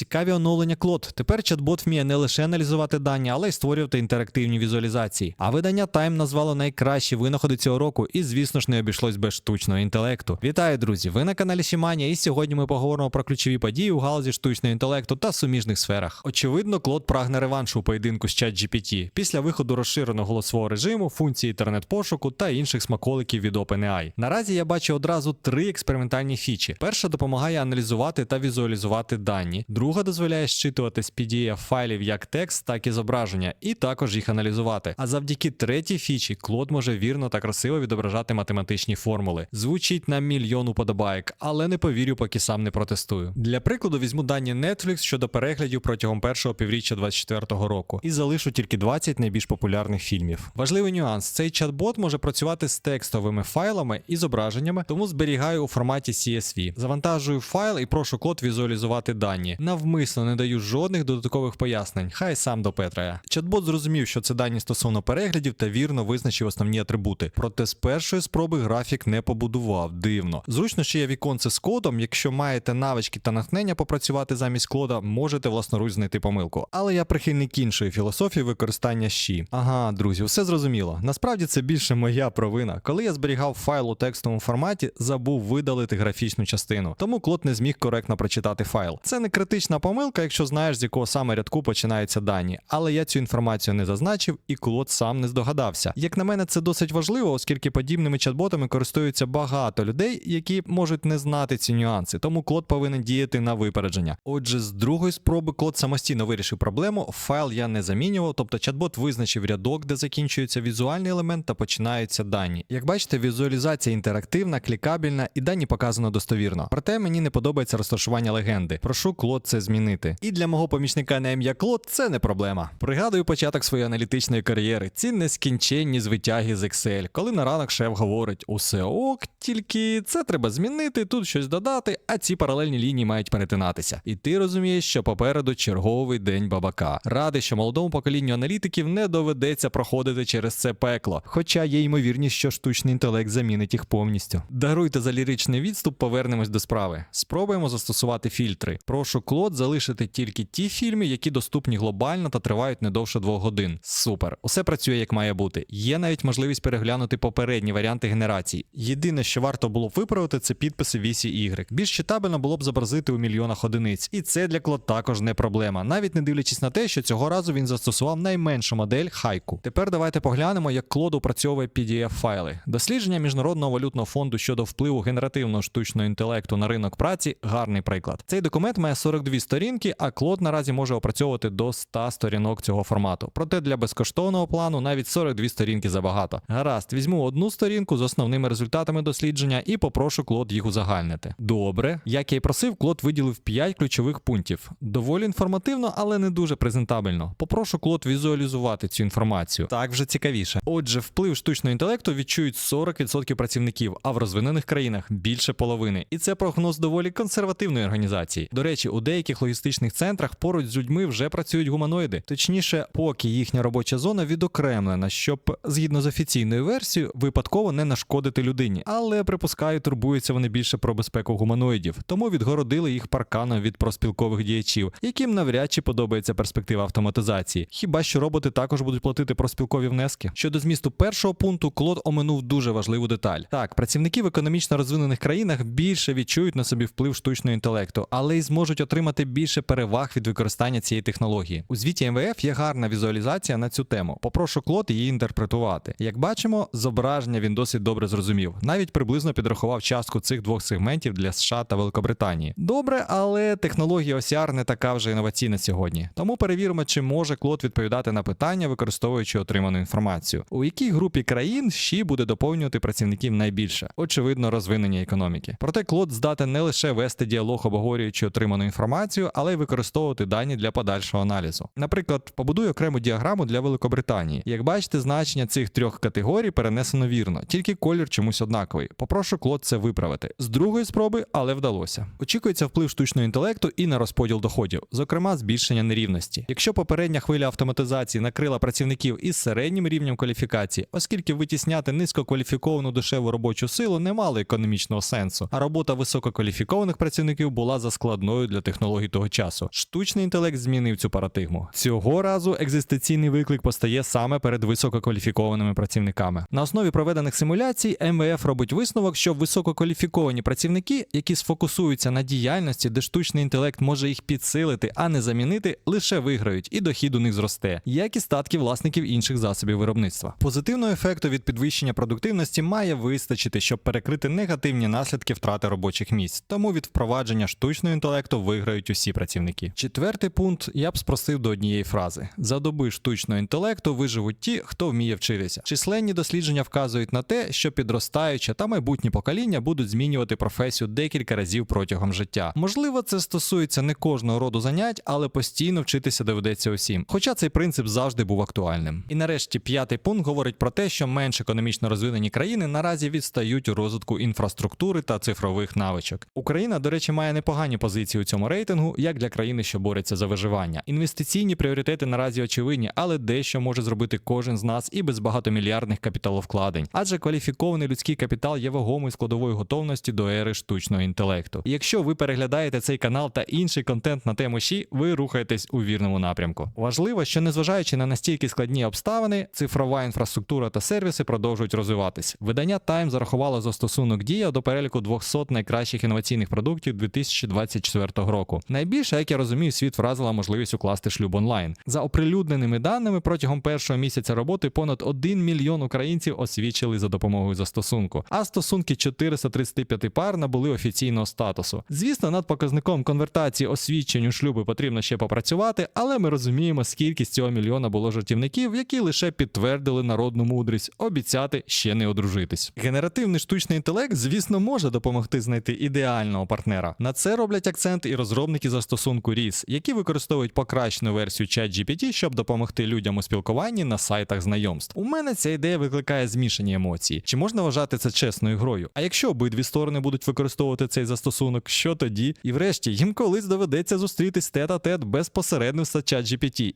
Цікаві оновлення Клод. Тепер чат-бот вміє не лише аналізувати дані, але й створювати інтерактивні візуалізації. А видання Time назвало найкращі винаходи цього року, і, звісно ж, не обійшлось без штучного інтелекту. Вітаю, друзі! Ви на каналі Сіманія, і сьогодні ми поговоримо про ключові події у галузі штучного інтелекту та суміжних сферах. Очевидно, Клод прагне реваншу у поєдинку з ChatGPT після виходу розширеного голосового режиму, функції інтернет-пошуку та інших смаколиків від OpenAI. Наразі я бачу одразу три експериментальні фічі. Перша допомагає аналізувати та візуалізувати дані. Друга дозволяє щитувати з PDF файлів як текст, так і зображення, і також їх аналізувати. А завдяки третій фічі Клод може вірно та красиво відображати математичні формули. Звучить на мільйон уподобайок, але не повірю, поки сам не протестую. Для прикладу візьму дані Netflix щодо переглядів протягом першого півріччя 2024 року і залишу тільки 20 найбільш популярних фільмів. Важливий нюанс: цей чат-бот може працювати з текстовими файлами і зображеннями, тому зберігаю у форматі CSV. Завантажую файл і прошу код візуалізувати дані. Навмисно не даю жодних додаткових пояснень. Хай сам допетрає. Чат-бот зрозумів, що це дані стосовно переглядів та вірно визначив основні атрибути. Проте з першої спроби графік не побудував. Дивно. Зручно, що є віконце з кодом. Якщо маєте навички та натхнення попрацювати замість кода, можете власноруч знайти помилку. Але я прихильник іншої філософії використання щі. Ага, друзі, все зрозуміло. Насправді це більше моя провина. Коли я зберігав файл у текстовому форматі, забув видалити графічну частину, тому клод не зміг коректно прочитати файл. Це не критична помилка, якщо знаєш, з якого саме рядку починаються дані. Але я цю інформацію не зазначив, і клод сам не здогадався. Як на мене, це досить важливо, оскільки подібними чат-ботами користуються багато людей, які можуть не знати ці нюанси, тому клод повинен діяти на випередження. Отже, з другої спроби клод самостійно вирішив проблему. Файл я не замінював, тобто чат-бот визначив рядок, де закінчується візуальний елемент та починаються дані. Як бачите, візуалізація інтерактивна, клікабельна і дані показано достовірно. Проте мені не подобається розташування легенди. Прошу клод це змінити. І для мого помічника на ім'я Клод це не проблема. Пригадую початок своєї аналітичної кар'єри. Ці нескінченні звитяги з Excel, коли на ранок шеф говорить усе ок, тільки це треба змінити, тут щось додати, а ці паралельні лінії мають перетинатися. І ти розумієш, що попереду черговий день бабака. Радий, що молодому поколінню аналітиків не доведеться проходити через це пекло, хоча є ймовірність, що штучний інтелект замінить їх повністю. Даруйте за ліричний відступ, повернемось до справи. Спробуємо застосувати фільтри. Прошу клод залишити тільки ті фільми, які доступні глобально та тривають не довше двох годин. Супер, усе працює як має бути. Є навіть можливість переглянути попередні варіанти генерації. Єдине, що варто було б виправити, це підписи вісі Y. Більш читабельно було б зобразити у мільйонах одиниць, і це для клод також не проблема, навіть не дивлячись на те, що цього разу він застосував найменшу модель хайку. Тепер давайте поглянемо, як клод опрацьовує pdf файли. Дослідження міжнародного валютного фонду щодо впливу генеративного штучного інтелекту на ринок праці гарний приклад. Цей документ має 42 сторінки, а клод наразі може опрацьовувати до 100 сторінок цього формату. Проте для безкоштовного плану навіть 42 сторінки забагато. Гаразд, візьму одну сторінку з основними результатами дослідження і попрошу клод їх узагальнити. Добре, як я й просив, клод виділив 5 ключових пунктів. Доволі інформативно, але не дуже презентабельно. Попрошу клод візуалізувати цю інформацію. Так вже цікавіше. Отже, вплив штучного інтелекту відчують 40% працівників, а в розвинених країнах більше половини. І це прогноз доволі консервативної організації. До речі, у деяких логістичних центрах поруч з людьми вже працюють гуманоїди. Точніше, поки їхня робоча зона відокремлена, щоб згідно з офіційною версією випадково не нашкодити людині. Але припускаю, турбуються вони більше про безпеку гуманоїдів, тому відгородили їх парканом від проспілкових діячів, яким навряд чи подобається перспектива автоматизації. Хіба що роботи також будуть платити проспілкові внески? Щодо змісту першого пункту, Клод оминув дуже важливу деталь. Так, працівники в економічно розвинених країнах більше відчують на собі вплив штучного інтелекту, але й зможуть отримати більше переваг від використання цієї технології. У звіті МВФ є гарна візуалізація на цю тему. Попрошу Клод її інтерпретувати. Як бачимо, зображення він досить добре зрозумів. Навіть приблизно підрахував частку цих двох сегментів для США та Великобританії. Добре, але технологія OCR не така вже інноваційна сьогодні. Тому перевіримо, чи може Клод відповідати на питання, використовуючи отриману інформацію. У якій групі країн ще буде доповнювати працівників найбільше? Очевидно, розвинення економіки. Проте Клод здатен не лише вести діалог, обговорюючи отриману інформацію, але й використовувати дані для подальшого аналізу. Наприклад, побудую окрему діаграму для Великобританії. Як бачите, значення цих трьох категорій перенесено вірно, тільки колір чомусь однаковий. Попрошу Клод це виправити. З другої спроби, але вдалося. Очікується вплив штучного інтелекту і на розподіл доходів, зокрема збільшення нерівності. Якщо попередня хвиля автоматизації накрила працівників із середнім рівнем кваліфікації, оскільки витісняти низькокваліфіковану дешеву робочу силу не мало економічного сенсу, а робота висококваліфікованих працівників була заскладною для технології технологій того часу. Штучний інтелект змінив цю парадигму. Цього разу екзистенційний виклик постає саме перед висококваліфікованими працівниками. На основі проведених симуляцій МВФ робить висновок, що висококваліфіковані працівники, які сфокусуються на діяльності, де штучний інтелект може їх підсилити, а не замінити, лише виграють, і дохід у них зросте, як і статки власників інших засобів виробництва. Позитивного ефекту від підвищення продуктивності має вистачити, щоб перекрити негативні наслідки втрати робочих місць. Тому від впровадження штучного інтелекту виграють усі працівники. Четвертий пункт я б спростив до однієї фрази: за доби штучного інтелекту виживуть ті, хто вміє вчитися. Численні дослідження вказують на те, що підростаюче та майбутні покоління будуть змінювати професію декілька разів протягом життя. Можливо, це стосується не кожного роду занять, але постійно вчитися доведеться усім. Хоча цей принцип завжди був актуальним. І нарешті п'ятий пункт говорить про те, що менш економічно розвинені країни наразі відстають у розвитку інфраструктури та цифрових навичок. Україна, до речі, має непогані позиції у цьому рейтингу, як для країни, що бореться за виживання. Інвестиційні пріоритети наразі очевидні, але дещо може зробити кожен з нас і без багатомільярдних капіталовкладень. Адже кваліфікований людський капітал є вагомою складовою готовності до ери штучного інтелекту. Якщо ви переглядаєте цей канал та інший контент на тему ЩІ, ви рухаєтесь у вірному напрямку. Важливо, що незважаючи на настільки складні обставини, цифрова інфраструктура та сервіси продовжують розвиватись. Видання Time зарахувало застосунок Дія до переліку 200 найкращих інноваційних продуктів 2024 року. Найбільше, як я розумію, світ вразила можливість укласти шлюб онлайн. За оприлюдненими даними, протягом першого місяця роботи понад 1 мільйон українців освічили за допомогою застосунку, а стосунки 435 пар набули офіційного статусу. Звісно, над показником конвертації освідчень у шлюби потрібно ще попрацювати, але ми розуміємо, скільки з цього мільйона було жартівників, які лише підтвердили народну мудрість обіцяти ще не одружитись. Генеративний штучний інтелект, звісно, може допомогти знайти ідеального партнера. На це роблять акцент і розробники застосунку RIS, які використовують покращену версію ChatGPT, щоб допомогти людям у спілкуванні на сайтах знайомств. У мене ця ідея викликає змішані емоції. Чи можна вважати це чесною грою? А якщо обидві сторони будуть використовувати цей застосунок, що тоді? І врешті їм колись доведеться зустрітись тет-а-тет без посередництва ChatGPT.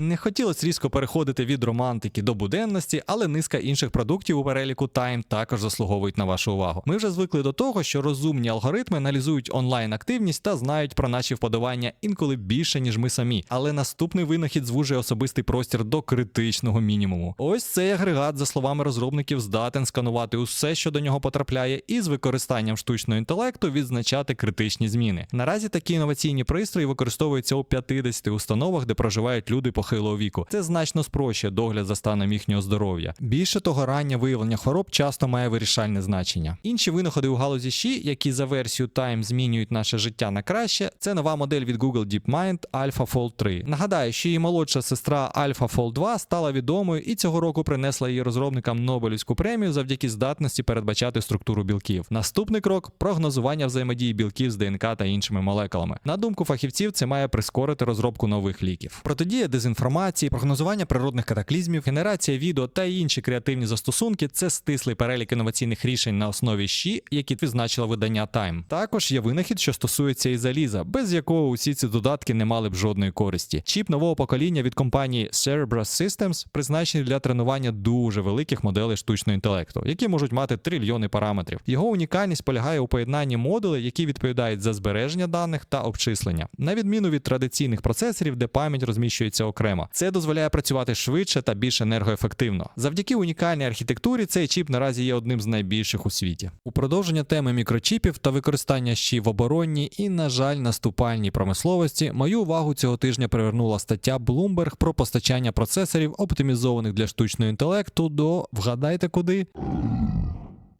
Не хотілося різко переходити від романтики до буденності, але низка інших продуктів у переліку Time також заслуговують на вашу увагу. Ми вже звикли до того, що розумні алгоритми аналізують онлайн активність та знають про наші вподобання інколи більше, ніж ми самі. Але наступний винахід звужує особистий простір до критичного мінімуму. Ось цей агрегат, за словами розробників, здатен сканувати усе, що до нього потрапляє, і з використанням штучного інтелекту відзначати критичні зміни. Наразі такі інноваційні пристрої використовуються у 50 установах, де проживають люди похилого віку. Це значно спрощує догляд за станом їхнього здоров'я. Більше того, раннє виявлення хвороб часто має вирішальне значення. Інші винаходи у галузі ЩІ, які за версією Time змінюють наше життя на краще, це нова модель від Google DeepMind AlphaFold 3. Нагадаю, що її молодша сестра AlphaFold 2 стала відомою і цього року принесла її розробникам Нобелівську премію завдяки здатності передбачати структуру білків. Наступний крок прогнозування взаємодії білків з ДНК та іншими молекулами. На думку фахівців, це має прискорити розробку нових ліків. Протидія дезінформації, прогнозування природних катаклізмів, генерація відео та інші креативні застосунки це стислий перелік інноваційних рішень на основі щі, які відзначило видання Time. Також є винахід, що стосується і заліза, без якого усі ці додатки не мали б жодної користі. Чіп нового покоління від компанії Cerebras Systems призначений для тренування дуже великих моделей штучного інтелекту, які можуть мати трильйони параметрів. Його унікальність полягає у поєднанні модулей, які відповідають за збереження даних та обчислення, на відміну від традиційних процесорів, де пам'ять розміщується окремо. Це дозволяє працювати швидше та більш енергоефективно. Завдяки унікальній архітектурі цей чіп наразі є одним з найбільших у світі. У продовження теми мікрочіпів та використання щі в оборонній і, на жаль, наступальній промисловості, мою увагу цього тижня привернула стаття Bloomberg про постачання процесорів, оптимізованих для штучного інтелекту, до вгадайте куди.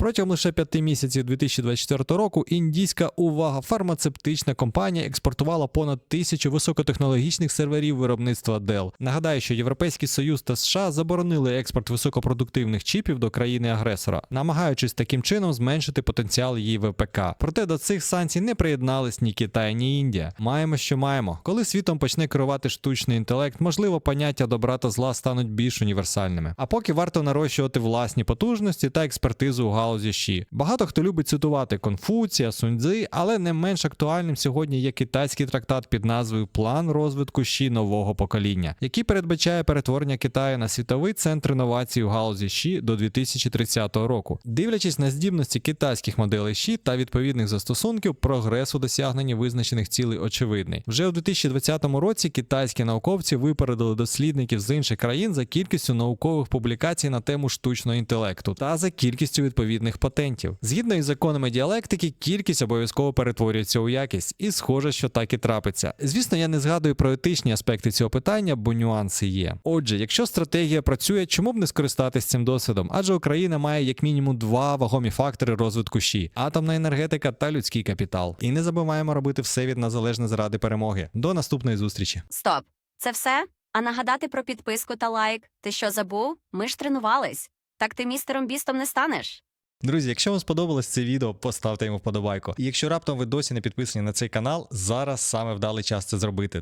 Протягом лише п'яти місяців 2024 року індійська увага фармацевтична компанія експортувала понад тисячу високотехнологічних серверів виробництва Dell. Нагадаю, що Європейський Союз та США заборонили експорт високопродуктивних чіпів до країни-агресора, намагаючись таким чином зменшити потенціал її ВПК. Проте до цих санкцій не приєднались ні Китай, ні Індія. Маємо, що маємо. Коли світом почне керувати штучний інтелект, можливо, поняття добра та зла стануть більш універсальними. А поки варто нарощувати власні потужності та експертизу у галузі галузі Ші. Багато хто любить цитувати Конфуція, Суньцзи, але не менш актуальним сьогодні є китайський трактат під назвою План розвитку Ші нового покоління, який передбачає перетворення Китаю на світовий центр інновацій у галузі Ші до 2030 року. Дивлячись на здібності китайських моделей Ші та відповідних застосунків, прогрес у досягненні визначених цілей очевидний. Вже у 2020 році китайські науковці випередили дослідників з інших країн за кількістю наукових публікацій на тему штучного інтелекту та за кількістю відповідних патентів. Згідно із законами діалектики, кількість обов'язково перетворюється у якість, і схоже, що так і трапиться. Звісно, я не згадую про етичні аспекти цього питання, бо нюанси є. Отже, якщо стратегія працює, чому б не скористатись цим досвідом? Адже Україна має як мінімум два вагомі фактори розвитку ЩІ: атомна енергетика та людський капітал. І не забуваємо робити все від нас залежне заради перемоги. До наступної зустрічі. Стоп. Це все? А нагадати про підписку та лайк. Ти що забув? Ми ж тренувались. Так ти містером бістом не станеш. Друзі, якщо вам сподобалось це відео, поставте йому вподобайку. І якщо раптом ви досі не підписані на цей канал, зараз саме вдалий час це зробити.